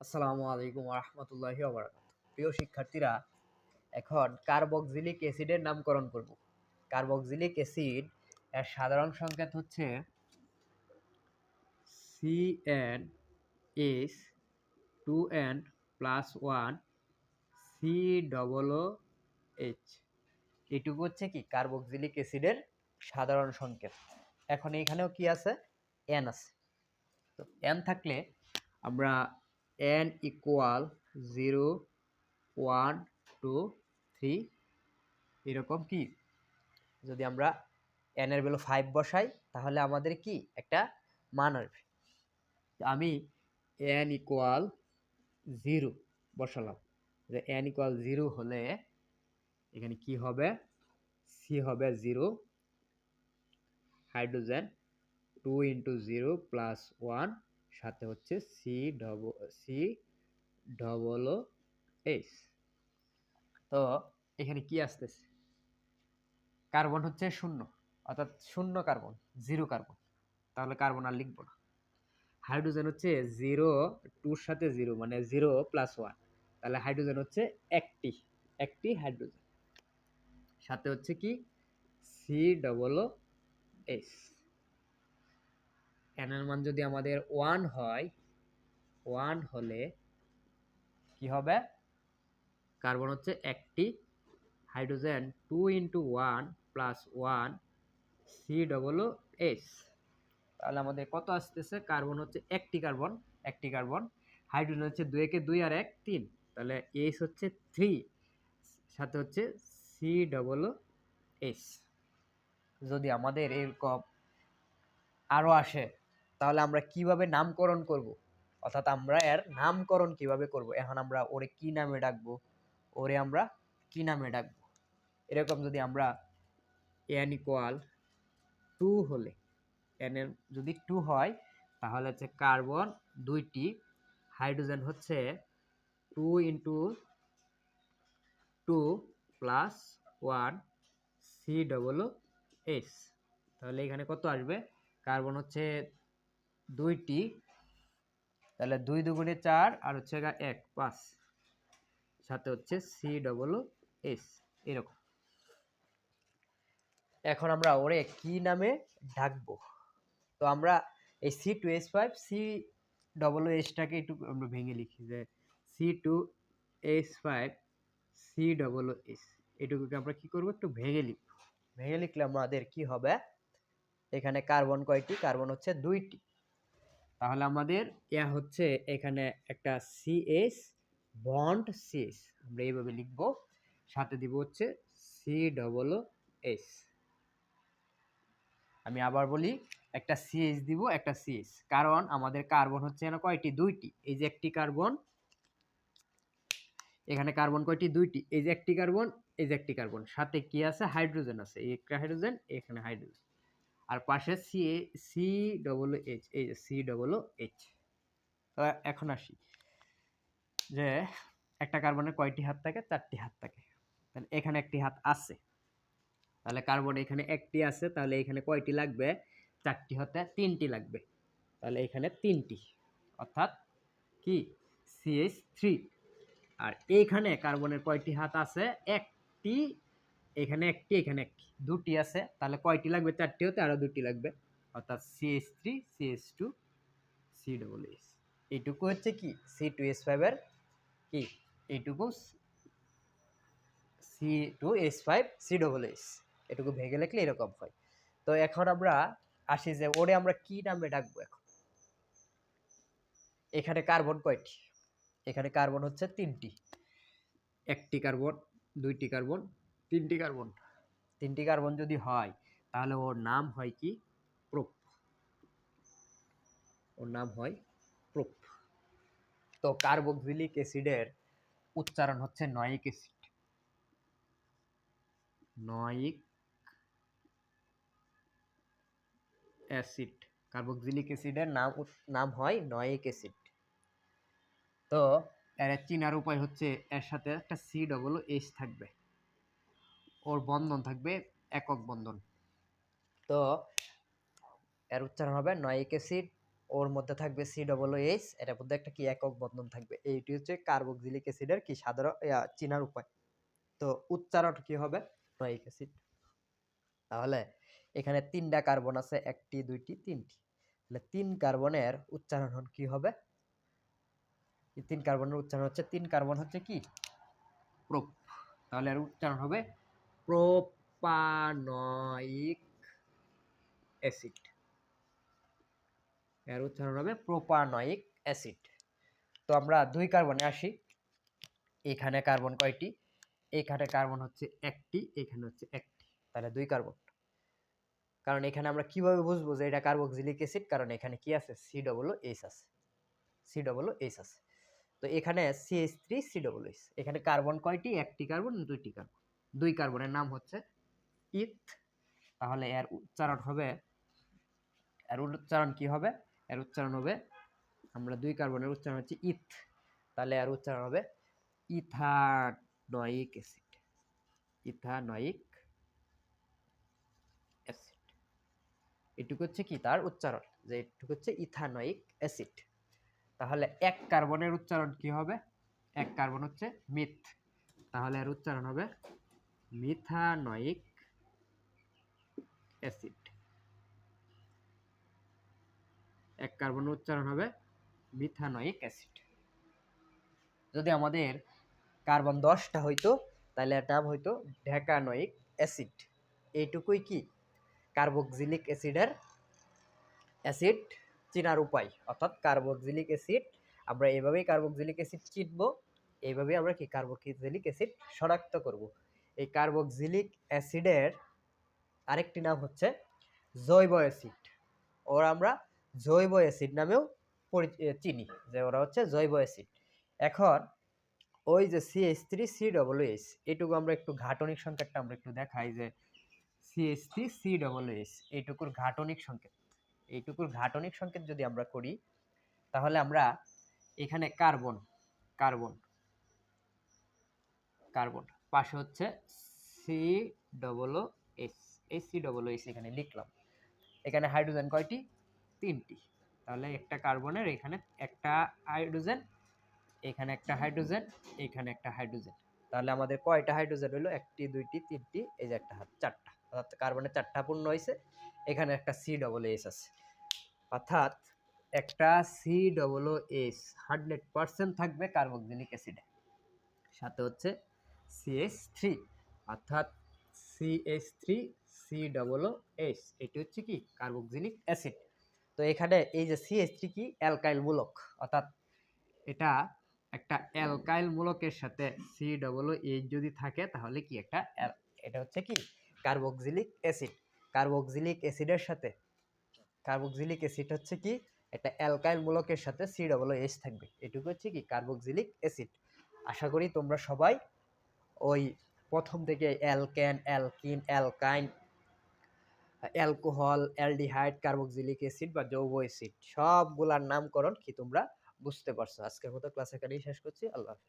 আসসালামু আলাইকুম রহমতুল্লাহি প্রিয় শিক্ষার্থীরা, এখন কার্বক্সিলিক অ্যাসিডের নামকরণ করব। কার্বক্সিলিক অ্যাসিড এর সাধারণ সংকেত হচ্ছে C N S two N plus one C double O H এটুকু হচ্ছে কি? কার্বক্সিলিক অ্যাসিডের সাধারণ সংকেত। এখন এখানেও কি আছে? এন আছে। তো এন থাকলে আমরা N equal zero one two three এরকম কি? যদি আমরা এন এর ভ্যালু ফাইভ বসাই, তাহলে আমাদের কি? একটা মান আসবে। আমি এন ইকুয়াল জিরো বসালাম। যে এন ইকুয়াল জিরো হলে এখানে কি হবে? সি হবে zero hydrogen two into zero plus one সাথে হচ্ছে C double C double H তো এখানে কি আসতেছে? কার্বন হচ্ছে শূন্য, অর্থাৎ শূন্য কার্বন জিরো কার্বন তাহলে কার্বন আর লিখব না। হাইড্রোজেন হচ্ছে জিরো টুর সাথে জিরো মানে জিরো প্লাস ওয়ান তাহলে হাইড্রোজেন হচ্ছে একটি একটি হাইড্রোজেন সাথে হচ্ছে কি? সি ডবল এস এনের মান যদি আমাদের ওয়ান হয় ওয়ান হলে কি হবে? কার্বন হচ্ছে একটি hydrogen two into one plus one C double S তাহলে আমাদের কত আসতেছে? কার্বন হচ্ছে একটি কার্বন একটি কার্বন হাইড্রোজেন হচ্ছে দুই একে দুই আর এক, তিন। তাহলে এস হচ্ছে থ্রি সাথে হচ্ছে সি ডবল এস যদি আমাদের এরকম আরও আসে তাহলে আমরা কীভাবে নামকরণ করব? অর্থাৎ আমরা এর নামকরণ কীভাবে করব? এখন আমরা ওরে কি নামে ডাকবো? ওরে আমরা কি নামে ডাকবো? এরকম যদি আমরা এন ইকুয়াল টু হলে এন এর যদি টু হয়, তাহলে হচ্ছে কার্বন দুইটি হাইড্রোজেন হচ্ছে two into two plus one C double S তাহলে এখানে কত আসবে? কার্বন হচ্ছে দুইটি, তাহলে দুই দুগুণে চার আর হচ্ছে এক, পাঁচ। সাথে হচ্ছে সি ডবল এস, এরকম। এখন আমরা ওরে কি নামে ডাকবো? তো আমরা এই C two S five, C double এসটাকে একটু আমরা ভেঙে লিখি যে C two S five, C double S. এটুকুকে আমরা কি করব? একটু ভেঙে লিখব। ভেঙে লিখলে আমাদের কি হবে? এখানে কার্বন কয়টি? কার্বন হচ্ছে দুইটি। তাহলে আমাদের ইয়া হচ্ছে এখানে একটা সিএস বন্ড সিএস আমরা এইভাবে লিখব। সাথে দিব হচ্ছে সি ডবল এস আমি আবার বলি, একটা সিএস দিব, একটা সিএস কারণ আমাদের কার্বন হচ্ছে এখানে কয়টি? দুইটি। এই যে একটি কার্বন, এখানে কার্বন কয়টি? দুইটি। এই যে একটি কার্বন, এই যে একটি কার্বন। সাথে কি আছে? হাইড্রোজেন আছে। একটা হাইড্রোজেন, এখানে হাইড্রোজেন। আর পাশে C A C double H এই সি ডবল এইচ এখন আসি, যে একটা কার্বনের কয়টি হাত থাকে? চারটি হাত থাকে। তাহলে এখানে একটি হাত আছে। তাহলে কার্বন এখানে একটি আছে, তাহলে এখানে কয়টি লাগবে? চারটি হতে তিনটি লাগবে। তাহলে এখানে তিনটি। অর্থাৎ কি? সিএইচ থ্রি আর এইখানে কার্বনের কয়টি হাত আছে? একটি এখানে একটি এখানে একটি। দুটি আছে, তাহলে কয়টি লাগবে? চারটি হতে আরও দুটি লাগবে। অর্থাৎ CS three CS two C double S এইটুকু হচ্ছে কি? সি টু এস ফাইভের কি? এইটুকু C two S five C double S এটুকু ভেঙে লিখলে এরকম হয়। তো এখন আমরা আসি যে ওরে আমরা কি নামে ডাকবো এখন? এখানে কার্বন কয়টি? এখানে কার্বন হচ্ছে তিনটি। একটি কার্বন, দুইটি কার্বন তিনটি কার্বন। তিনটি কার্বন যদি হয়, তাহলে ওর নাম হয় কি? প্রোপ। ওর নাম হয় প্রোপ। তো কার্বক্সিলিক অ্যাসিডের উচ্চারণ হচ্ছে নয়িক অ্যাসিড। নয়িক অ্যাসিড। কার্বক্সিলিক অ্যাসিডের নাম নাম হয় নয়িক অ্যাসিড। তো এর চিনার উপায় হচ্ছে এর সাথে একটা সি ডবল এইচ থাকবে। ওর বন্ধন থাকবে একক বন্ধন। তো এর উচ্চারণ হবে নয়িক অ্যাসিড ওর মধ্যে থাকবে সি ডবল এইচ এটার মধ্যে একটা কি একক বন্ধন থাকবে? এইটি হচ্ছে কার্বক্সিলিক অ্যাসিডের কি সাধারণ চিনার উপায়। তো উচ্চারণ কি হবে? নয়িক অ্যাসিড। তাহলে এখানে তিনটা কার্বন আছে একটি দুইটি তিনটি। তাহলে তিন কার্বনের উচ্চারণ কি হবে? তিন কার্বনের উচ্চারণ হচ্ছে তিন কার্বন হচ্ছে কি? প্রোপ। তাহলে এর উচ্চারণ হবে প্রোপানয়িক অ্যাসিড। এর উচ্চারণ হবে প্রোপানয়িক অ্যাসিড। তো আমরা দুই কার্বনে আসি। এখানে কার্বন কয়টি? এখানে কার্বন হচ্ছে একটি, এখানে হচ্ছে একটি। তাহলে দুই কার্বন। কারণ এখানে আমরা কীভাবে বুঝব যে এটা কার্বক্সিলিক অ্যাসিড? কারণ এখানে কি আছে? সি ডবল এইচ আছে। সি ডবল এইচ আছে। তো এখানে CH three, C double H. এখানে কার্বন কয়টি? একটি কার্বন, দুইটি কার্বন। দুই কার্বনের নাম হচ্ছে ইথ। তাহলে এর উচ্চারণ হবে, এর উচ্চারণ কি হবে? এর উচ্চারণ হবে, আমরা দুই কার্বনের উচ্চারণ হচ্ছে ইথ। তাহলে এর উচ্চারণ হবে ইথানয়িক অ্যাসিড। Ethanoic acid. এটুকু হচ্ছে কি তার উচ্চারণ? যে এটুকু হচ্ছে ইথানয়িক অ্যাসিড। তাহলে এক কার্বনের উচ্চারণ কি হবে? এক কার্বন হচ্ছে মিথ। তাহলে এর উচ্চারণ হবে মিথানয়িক অ্যাসিড। এক কার্বনের উচ্চারণ হবে মিথানয়িক অ্যাসিড। যদি আমাদের কার্বন দশটা হইতো, তাহলে নাম হইতো ঢেকানয়িক অ্যাসিড। এইটুকুই কি? কার্বক্সিলিক অ্যাসিডের অ্যাসিড চেনার উপায়। অর্থাৎ কার্বক্সিলিক অ্যাসিড, আমরা এভাবেই কার্বক্সিলিক অ্যাসিড চিনব, এইভাবেই আমরা কি কার্বক্সিলিক অ্যাসিড শনাক্ত করব। এই কার্বক্সিলিক অ্যাসিডের আরেকটি নাম হচ্ছে জৈব অ্যাসিড ওর আমরা জৈব অ্যাসিড নামেও চিনি, যে ওরা হচ্ছে জৈব অ্যাসিড এখন ওই যে CH three C double H এটুকু আমরা একটু ঘাটনিক সংকেতটা আমরা একটু দেখাই যে CH three C double H এইটুকুর ঘাটনিক সংকেত। এইটুকুর ঘাটনিক সংকেত যদি আমরা করি, তাহলে আমরা এখানে কার্বন কার্বন কার্বন পাশে হচ্ছে সি ডবল এস এই সি ডবল এস এখানে লিখলাম। এখানে হাইড্রোজেন কয়টি? তিনটি। তাহলে একটা কার্বনের এখানে একটা হাইড্রোজেন এখানে একটা হাইড্রোজেন এখানে একটা হাইড্রোজেন তাহলে আমাদের কয়টা হাইড্রোজেন হলো? একটি, দুইটি, তিনটি, এই যে একটা হাত, চারটা। অর্থাৎ কার্বনের চারটা পূর্ণ হয়েছে। এখানে একটা সি ডবল এস আছে। অর্থাৎ একটা C double S hundred percent থাকবে কার্বক্সিলিক অ্যাসিডে সাথে হচ্ছে সিএস থ্রি অর্থাৎ CS three C double S এটি হচ্ছে কি? কার্বক্সিলিক অ্যাসিড তো এখানে এই যে সিএস থ্রি কি? অ্যালকাইল মূলক, অর্থাৎ এটা একটা অ্যালকাইল মূলকের সাথে সি ডবল এইচ যদি থাকে, তাহলে কি একটা এটা হচ্ছে কি? কার্বক্সিলিক অ্যাসিড কার্বক্সিলিক অ্যাসিডের সাথে কার্বক্সিলিক অ্যাসিড হচ্ছে কি? একটা অ্যালকাইল মূলকের সাথে সি ডবল এইচ থাকবে। এটুকু হচ্ছে কি? কার্বক্সিলিক অ্যাসিড আশা করি তোমরা সবাই ওই প্রথম থেকে alkane, alkene, alkyne, alcohol, aldehyde, carboxylic acid বা যৌগ অ্যাসিড, সবগুলার নামকরণ কি তোমরা বুঝতে পারছ। আজকের মতো ক্লাস এখানেই শেষ করছি। আল্লাহ হাফিজ।